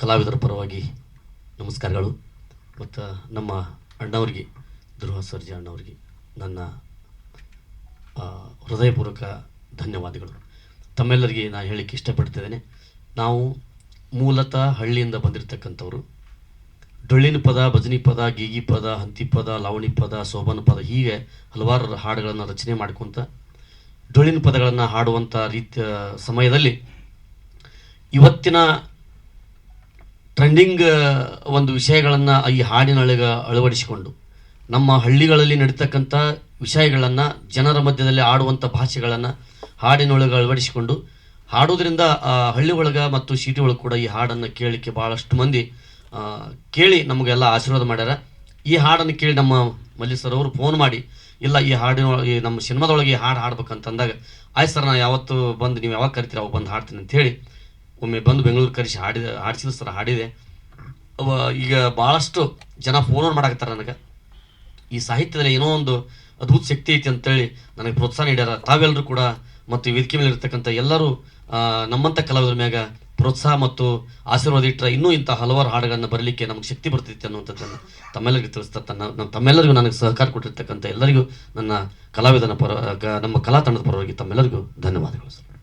ಕಲಾವಿದರ ಪರವಾಗಿ ನಮಸ್ಕಾರಗಳು. ಮತ್ತು ನಮ್ಮ ಅಣ್ಣವ್ರಿಗೆ ಧ್ರುವ ಸರ್ಜಾ ಅಣ್ಣವ್ರಿಗೆ ನನ್ನ ಹೃದಯಪೂರ್ವಕ ಧನ್ಯವಾದಗಳು. ತಮ್ಮೆಲ್ಲರಿಗೆ ನಾನು ಹೇಳಲಿಕ್ಕೆ ಇಷ್ಟಪಡ್ತಿದ್ದೇನೆ. ನಾವು ಮೂಲತಃ ಹಳ್ಳಿಯಿಂದ ಬಂದಿರತಕ್ಕಂಥವ್ರು. ಡೊಳ್ಳಿನ ಪದ, ಭಜನಿ ಪದ, ಗೀಗಿ ಪದ, ಹಂತಿ ಪದ, ಲಾವಣಿ ಪದ, ಸೋಬನ ಪದ ಹೀಗೆ ಹಲವಾರು ಹಾಡುಗಳನ್ನು ರಚನೆ ಮಾಡ್ಕೊತ ಡೊಳ್ಳಿನ ಪದಗಳನ್ನು ಹಾಡುವಂಥ ರೀತಿಯ ಸಮಯದಲ್ಲಿ ಇವತ್ತಿನ ಟ್ರೆಂಡಿಂಗ್ ಒಂದು ವಿಷಯಗಳನ್ನು ಈ ಹಾಡಿನೊಳಗೆ ಅಳವಡಿಸಿಕೊಂಡು, ನಮ್ಮ ಹಳ್ಳಿಗಳಲ್ಲಿ ನಡೀತಕ್ಕಂಥ ವಿಷಯಗಳನ್ನು, ಜನರ ಮಧ್ಯದಲ್ಲಿ ಆಡುವಂಥ ಭಾಷೆಗಳನ್ನು ಹಾಡಿನೊಳಗೆ ಅಳವಡಿಸಿಕೊಂಡು ಹಾಡೋದ್ರಿಂದ ಹಳ್ಳಿ ಒಳಗೆ ಮತ್ತು ಸಿಟಿ ಒಳಗೆ ಕೂಡ ಈ ಹಾಡನ್ನು ಕೇಳಲಿಕ್ಕೆ ಭಾಳಷ್ಟು ಮಂದಿ ಕೇಳಿ ನಮಗೆಲ್ಲ ಆಶೀರ್ವಾದ ಮಾಡ್ಯಾರ. ಈ ಹಾಡನ್ನು ಕೇಳಿ ನಮ್ಮ ಮಲ್ಲಿ ಸರ್ ಅವರು ಫೋನ್ ಮಾಡಿ, ಇಲ್ಲ ಈ ಹಾಡಿನ ನಮ್ಮ ಸಿನಿಮಾದೊಳಗೆ ಈ ಹಾಡು ಹಾಡ್ಬೇಕಂತಂದಾಗ ಆಯ್ತು ಸರ್ ನಾನು ಯಾವತ್ತು ಬಂದು, ನೀವು ಯಾವಾಗ ಕರಿತೀರ, ಅವಾಗ ಬಂದು ಹಾಡ್ತೀನಿ ಅಂತ ಹೇಳಿ ಒಮ್ಮೆ ಬಂದು ಬೆಂಗಳೂರು ಕರೆಸಿ ಹಾಡಿದ, ಹಾಡಿಸಿದ ಸರ್ ಹಾಡಿದೆ. ಅವ ಈಗ ಭಾಳಷ್ಟು ಜನ ಫೋನ್ ಮಾಡಾಕತ್ತಾರ ನನಗೆ. ಈ ಸಾಹಿತ್ಯದಲ್ಲಿ ಏನೋ ಒಂದು ಅದ್ಭುತ ಶಕ್ತಿ ಐತಿ ಅಂತೇಳಿ ನನಗೆ ಪ್ರೋತ್ಸಾಹ ನೀಡ್ಯಾರ. ತಾವೆಲ್ಲರೂ ಕೂಡ ಮತ್ತು ವೇದಿಕೆ ಮೇಲೆ ಇರ್ತಕ್ಕಂಥ ಎಲ್ಲರೂ ನಮ್ಮಂಥ ಕಲಾವಿದರ ಮ್ಯಾಗ ಪ್ರೋತ್ಸಾಹ ಮತ್ತು ಆಶೀರ್ವಾದ ಇಟ್ಟರೆ ಇನ್ನೂ ಇಂಥ ಹಲವಾರು ಹಾಡುಗಳನ್ನು ಬರಲಿಕ್ಕೆ ನಮಗೆ ಶಕ್ತಿ ಬರ್ತೈತಿ ಅನ್ನುವಂಥದ್ದನ್ನು ತಮ್ಮೆಲ್ಲರಿಗೂ ತಿಳಿಸ್ತಾ ತನ್ನ ನಮ್ಮ ತಮ್ಮೆಲ್ಲರಿಗೂ ನನಗೆ ಸಹಕಾರ ಕೊಟ್ಟಿರ್ತಕ್ಕಂಥ ಎಲ್ಲರಿಗೂ ನನ್ನ ಕಲಾವಿದನ ಪರ ನಮ್ಮ ಕಲಾ ತಂಡದ ಪರವಾಗಿ ತಮ್ಮೆಲ್ಲರಿಗೂ ಧನ್ಯವಾದಗಳು ಸರ್.